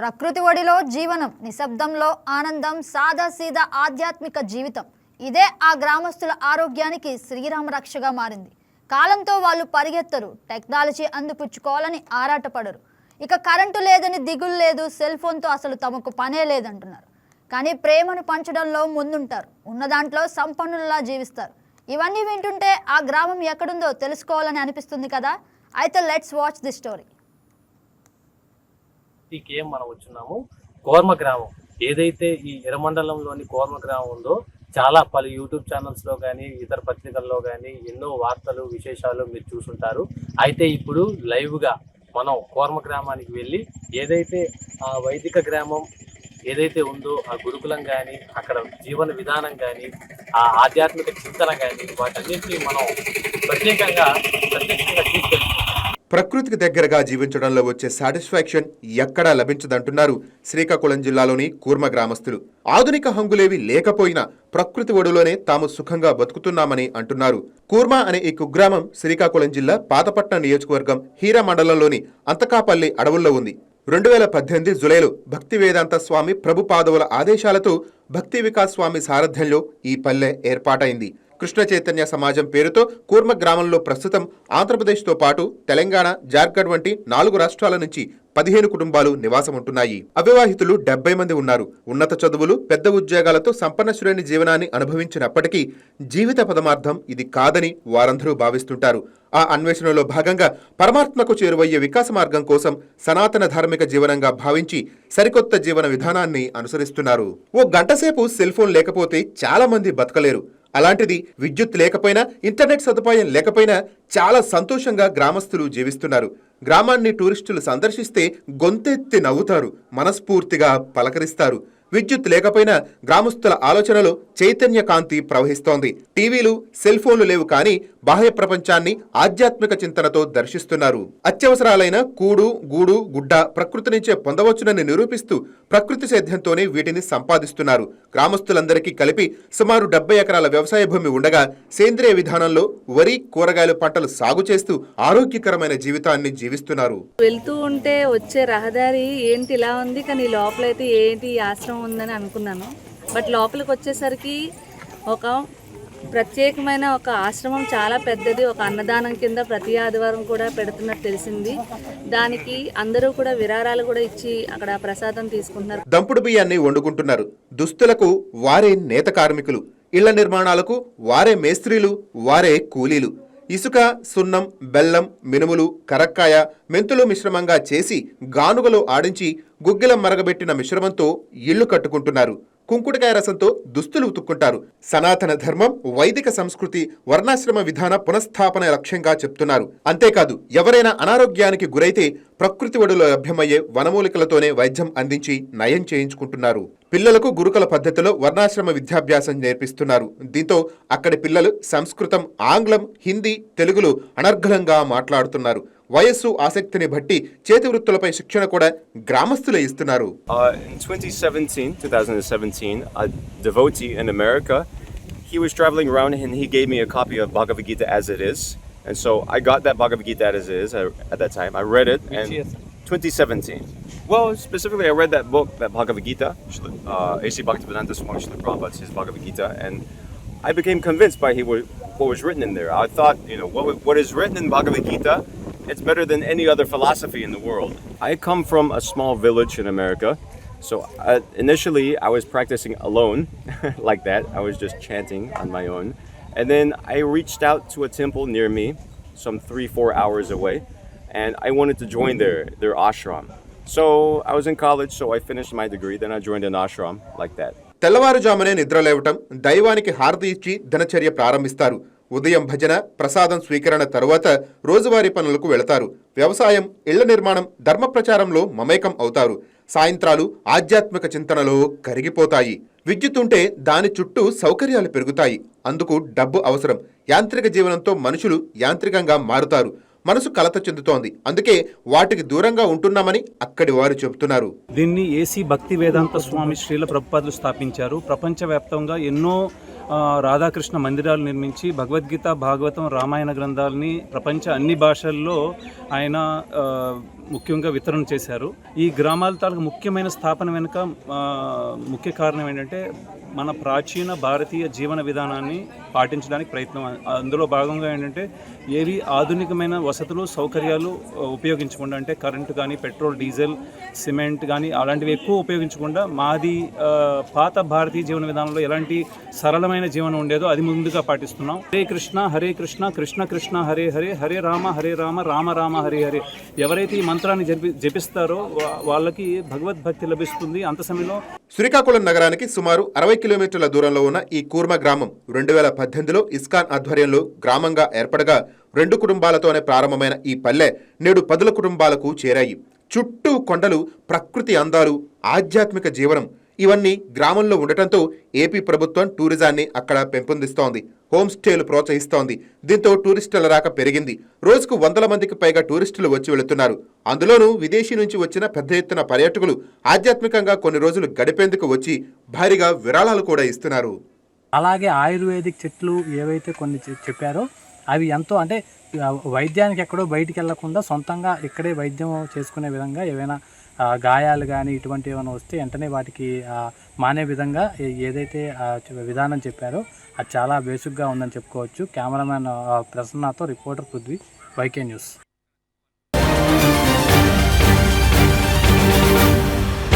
ప్రకృతి ఒడిలో జీవనం నిశ్శబ్దంలో ఆనందం సాదాసీదా ఆధ్యాత్మిక జీవితం. ఇదే ఆ గ్రామస్తుల ఆరోగ్యానికి శ్రీరామ రక్షగా మారింది. కాలంతో వాళ్ళు పరిగెత్తరు టెక్నాలజీ అందిపుచ్చుకోవాలని ఆరాటపడరు. ఇక కరెంటు లేదని దిగులు లేదు సెల్ ఫోన్తో అసలు తమకు పనే లేదంటున్నారు. కానీ ప్రేమను పంచడంలో ముందుంటారు ఉన్న దాంట్లో సంపన్నులలా జీవిస్తారు. ఇవన్నీ వింటుంటే ఆ గ్రామం ఎక్కడుందో తెలుసుకోవాలని అనిపిస్తుంది కదా? అయితే లెట్స్ వాచ్ ది స్టోరీ ఈ కేం మనం వచ్చున్నాము. కోర్మ గ్రామం. ఏదైతే ఈ ఎర్రమండలంలోని కోర్మ గ్రామం ఉందో చాలా పలు యూట్యూబ్ ఛానల్స్లో కానీ ఇతర పత్రికల్లో కానీ ఎన్నో వార్తలు విశేషాలు మీరు చూసుంటారు. అయితే ఇప్పుడు లైవ్గా మనం కోర్మ గ్రామానికి వెళ్ళి ఏదైతే ఆ వైదిక గ్రామం ఏదైతే ఉందో ఆ గురుకులం కానీ అక్కడ జీవన విధానం కానీ ఆ ఆధ్యాత్మిక చింతన కానీ వాటన్నింటినీ మనం ప్రత్యేకంగా ప్రత్యక్షంగా తీసుకెళ్తాం ప్రకృతికి దగ్గరగా జీవించడంలో వచ్చే సాటిస్ఫాక్షన్ ఎక్కడా లభించదంటున్నారు శ్రీకాకుళం జిల్లాలోని కూర్మ గ్రామస్తులు. ఆధునిక హంగులేవి లేకపోయినా ప్రకృతి ఒడిలోనే తాము సుఖంగా బతుకుతున్నామని అంటున్నారు. కూర్మ అనే ఈ కుగ్రామం శ్రీకాకుళం జిల్లా పాతపట్నం నియోజకవర్గం హీరా మండలంలోని అంతకాపల్లి అడవుల్లో ఉంది. రెండు వేల పద్దెనిమిది జులైలో భక్తి వేదాంత స్వామి ప్రభుపాదవుల ఆదేశాలతో భక్తి వికాస్ స్వామి సారథ్యంలో ఈ పల్లె ఏర్పాటైంది. కృష్ణ చైతన్య సమాజం పేరుతో కూర్మ గ్రామంలో ప్రస్తుతం ఆంధ్రప్రదేశ్తో పాటు తెలంగాణ జార్ఖండ్ వంటి నాలుగు రాష్ట్రాల నుంచి పదిహేను కుటుంబాలు నివాసం ఉంటున్నాయి అవివాహితులు డెబ్బై మంది ఉన్నారు. ఉన్నత చదువులు పెద్ద ఉద్యోగాలతో సంపన్న శ్రేణి జీవనాన్ని అనుభవించినప్పటికీ జీవిత పదమార్థం ఇది కాదని వారందరూ భావిస్తుంటారు. ఆ అన్వేషణలో భాగంగా పరమాత్మకు చేరువయ్యే వికాస మార్గం కోసం సనాతన ధార్మిక జీవనంగా భావించి సరికొత్త జీవన విధానాన్ని అనుసరిస్తున్నారు. ఓ గంటసేపు సెల్ఫోన్ లేకపోతే చాలా మంది బతకలేరు. అలాంటిది విద్యుత్ లేకపోయినా ఇంటర్నెట్ సదుపాయం లేకపోయినా చాలా సంతోషంగా గ్రామస్తులు జీవిస్తున్నారు. గ్రామాన్ని టూరిస్టులు సందర్శిస్తే గొంతెత్తి నవ్వుతారు మనస్ఫూర్తిగా పలకరిస్తారు. విద్యుత్ లేకపోయినా గ్రామస్తుల ఆలోచనలో చైతన్య కాంతి ప్రవహిస్తోంది. టీవీలు సెల్ ఫోన్లు లేవు కానీ బాహ్య ప్రపంచాన్ని ఆధ్యాత్మిక చింతనతో దర్శిస్తున్నారు. అత్యవసరాలైన కూడు గూడు గుడ్డ ప్రకృతి నుంచే పొందవచ్చునని నిరూపిస్తూ ప్రకృతి సేద్యంతోనే వీటిని సంపాదిస్తున్నారు. గ్రామస్తులందరికీ కలిపి సుమారు డెబ్బై ఎకరాల వ్యవసాయ భూమి ఉండగా సేంద్రియ విధానంలో వరి కూరగాయలు పంటలు సాగు చేస్తూ ఆరోగ్యకరమైన జీవితాన్ని జీవిస్తున్నారు. వెళ్తూ ఉంటే వచ్చే రహదారి ఏంటి ఇలా ఉంది కానీ లోపల అయితే ఏంటి ఆశ్రమం ఉందని అనుకున్నాను. బట్ లోపలికి వచ్చేసరికి ఒక ప్రత్యేకమైన ఒక ఆశ్రమం చాలా పెద్దది. ఒక అన్నదానం కింద ప్రతి ఆదివారం కూడా పెడుతున్నట్టు తెలిసింది. దానికి అందరూ కూడా విరాళాలు కూడా ఇచ్చి అక్కడ ప్రసాదం తీసుకుంటున్నారు. దంపుడు బియ్యాన్ని వండుకుంటున్నారు. దుస్తులకు వారే నేత కార్మికులు. ఇళ్ళ నిర్మాణాలకు వారే మేస్త్రీలు వారే కూలీలు. ఇసుక సున్నం బెల్లం మినుములు కరక్కాయ మెంతులు మిశ్రమంగా చేసి గానుగలో ఆడించి గుగ్గిలం మరగబెట్టిన మిశ్రమంతో ఇళ్ళు కట్టుకుంటున్నారు. కుంకుడుకాయ రసంతో దుస్తులు ఉతుక్కుంటారు. సనాతన ధర్మం వైదిక సంస్కృతి వర్ణాశ్రమ విధాన పునఃస్థాపన లక్ష్యంగా చెప్తున్నారు. అంతేకాదు ఎవరైనా అనారోగ్యానికి గురైతే ప్రకృతి ఒడిలో లభ్యమయ్యే వనమూలికలతోనే వైద్యం అందించి నయం చేయించుకుంటున్నారు. పిల్లలకు గురుకుల పద్ధతిలో వర్ణాశ్రమ విద్యాభ్యాసం నేర్పిస్తున్నారు. దీంతో అక్కడి పిల్లలు సంస్కృతం ఆంగ్లం హిందీ తెలుగులు అనర్ఘలంగా మాట్లాడుతున్నారు. వయస్సు ఆసక్తిని బట్టి చేతి వృత్తులపై శిక్షణ కూడా గ్రామస్తులే ఇస్తున్నారు Uh, in 2017, 2017, a devotee in America, he was traveling around and he gave me a copy of Bhagavad Gita as it is. And so I got that Bhagavad Gita as it is uh, at that time. I read it. and 2017. Well, specifically, I read that book, that Bhagavad Gita, Srila- uh, A.C. Bhaktivedanta Swami Srila Prabhupada's his Bhagavad Gita, and I became convinced by he wa- what was written in there. I thought, you know, what, wa- what is written in Bhagavad Gita, it's better than any other philosophy in the world. I come from a small village in America, so uh, initially I was practicing alone, like that. I was just chanting on my own, and then I reached out to a temple near me, some three, four hours away, and I wanted to join their their ashram. So I was in college, so I finished my degree. Then I joined an ashram like that. తెల్లవారుజామునే నిద్రలేవటం దైవానికి హారతి ఇచ్చి దినచర్య ప్రారంభిస్తారు ఉదయం భజన ప్రసాదం స్వీకరణ తరువాత రోజువారీ పనులకు వెళతారు. వ్యవసాయం ఇళ్ళ నిర్మాణం ధర్మ ప్రచారంలో మమేకం అవుతారు. సాయంత్రాలు ఆధ్యాత్మిక చింతనలో కరిగిపోతాయి. విద్యుత్ ఉంటే దాని చుట్టూ సౌకర్యాలు పెరుగుతాయి. అందుకు డబ్బు అవసరం. యాంత్రిక జీవనంతో మనుషులు యాంత్రికంగా మారుతారు. మనసు కలత చెందుతోంది. అందుకే వాటికి దూరంగా ఉంటున్నామని అక్కడి వారు చెబుతున్నారు. దీన్ని ఏసీ భక్తి వేదాంత స్వామి శ్రీల ప్రభుపాదులు స్థాపించారు. ప్రపంచవ్యాప్తంగా ఎన్నో రాధాకృష్ణ మందిరాలు నిర్మించి భగవద్గీత భాగవతం రామాయణ గ్రంథాలని ప్రపంచ అన్ని భాషల్లో ఆయన ముఖ్యంగా వితరణ చేశారు. ఈ గ్రామాల తాలూకు ముఖ్యమైన స్థాపన వెనుక ముఖ్య కారణం ఏంటంటే మన ప్రాచీన భారతీయ జీవన విధానాన్ని పాటించడానికి ప్రయత్నం. అందులో భాగంగా ఏంటంటే ఏవి ఆధునికమైన వసతులు సౌకర్యాలు ఉపయోగించకుండా అంటే కరెంటు కానీ పెట్రోల్ డీజిల్ సిమెంట్ కానీ అలాంటివి ఎక్కువ ఉపయోగించకుండా మాది పాత భారతీయ జీవన విధానంలో ఎలాంటి సరళమైన జీవనం ఉండేదో అది ముందుగా పాటిస్తున్నాం. హరే కృష్ణ హరే కృష్ణ కృష్ణ కృష్ణ హరే హరే హరే రామ హరే రామ రామ రామ హరే హరే. ఎవరైతే ఈ మంత్రాన్ని జపి జపిస్తారో వాళ్ళకి భగవద్భక్తి లభిస్తుంది అంత సమయంలో. శ్రీకాకుళం నగరానికి సుమారు అరవై కిలోమీటర్ల దూరంలో ఉన్న ఈ కూర్మ గ్రామం రెండు వేల పద్దెనిమిదిలో ఇస్కాన్ ఆధ్వర్యంలో గ్రామంగా ఏర్పడగా రెండు కుటుంబాలతోనే ప్రారంభమైన ఈ పల్లె నేడు పదుల కుటుంబాలకు చేరాయి. చుట్టూ కొండలు ప్రకృతి అందాలు ఆధ్యాత్మిక జీవనం ఇవన్నీ గ్రామంలో ఉండటంతో ఏపీ ప్రభుత్వం టూరిజాన్ని అక్కడ పెంపొందిస్తోంది. హోమ్ స్టేలు ప్రోత్సహిస్తోంది. దీంతో టూరిస్టుల రాక పెరిగింది. రోజుకు వందల మందికి పైగా టూరిస్టులు వచ్చి వెళుతున్నారు. అందులోనూ విదేశీ నుంచి వచ్చిన పెద్ద ఎత్తున పర్యాటకులు ఆధ్యాత్మికంగా కొన్ని రోజులు గడిపేందుకు వచ్చి భారీగా విరాళాలు కూడా ఇస్తున్నారు. అలాగే ఆయుర్వేదిక్ చెట్లు ఏవైతే కొన్ని చెప్పారో అవి ఎంతో అంటే వైద్యానికి ఎక్కడో బయటికి వెళ్ళకుండా సొంతంగా ఇక్కడే వైద్యం చేసుకునే విధంగా ఏవైనా గాయాలు కానీ ఇటువంటి ఏమైనా వస్తే వెంటనే వాటికి మానే విధంగా ఏదైతే విధానం చెప్పారో అది చాలా బేసిక్గా ఉందని చెప్పుకోవచ్చు. కెమెరామ్యాన్ ప్రసన్నతో రిపోర్టర్ పృథ్వీ వైకే న్యూస్.